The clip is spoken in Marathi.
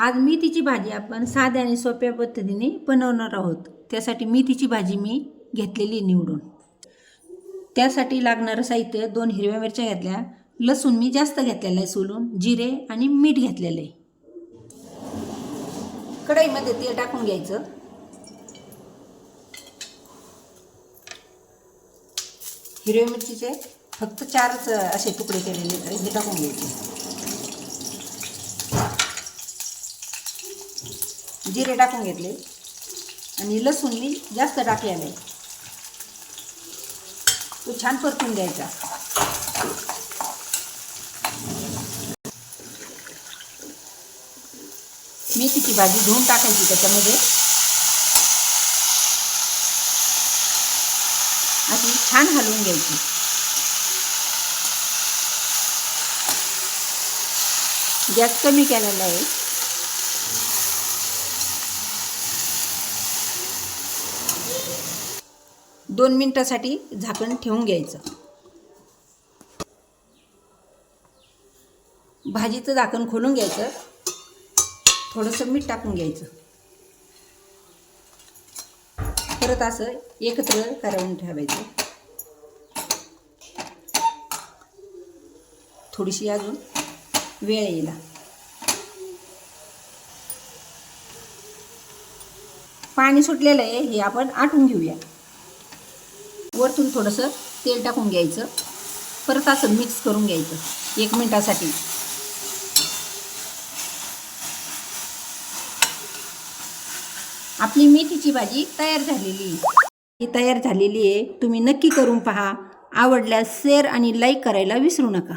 आज मेथीची भाजी आपण साध्या आणि सोप्या पद्धतीने बनवणार आहोत. त्यासाठी मेथीची भाजी मी घेतलेली निवडून. त्यासाठी लागणारं साहित्य दोन हिरव्या मिरच्या घेतल्या लसूण मी जास्त घेतलेलं आहे सोलून जिरे आणि मीठ घेतलेलं आहे. कढईमध्ये तेल टाकून घ्यायचं. हिरव्या मिरचीचे फक्त चारच असे तुकडे केलेले हे टाकून घ्यायचे. जिरे टाकून घेतले. आणि लसूण मी जास्त टाकलेलं आहे तो छान परतून द्यायचा मेथीची भाजी धुवून टाकायची त्याच्यामध्ये. अशी छान हलवून घ्यायची. गॅस कमी केलेला आहे. दोन मिनटासाठी झाकण ठेवून घ्यायचं. भाजीचं झाकण खोलून घ्यायचं. थोडंसं मीठ टाकून घ्यायचं. परत असं एकत्र करावून ठेवायचं. थोडीशी अजून वेळ येईल पाणी सुटलेलं आहे हे आपण आटून घेऊया. वरतून थोडंसं तेल टाकून घ्यायचं. परत असं मिक्स करून घ्यायचं. एक मिनटासाठी. आपली मेथीची भाजी तयार झालेली आहे. ही तयार झालेली आहे. तुम्ही नक्की करून पहा. आवडल्यास शेअर आणि लाईक करायला विसरू नका.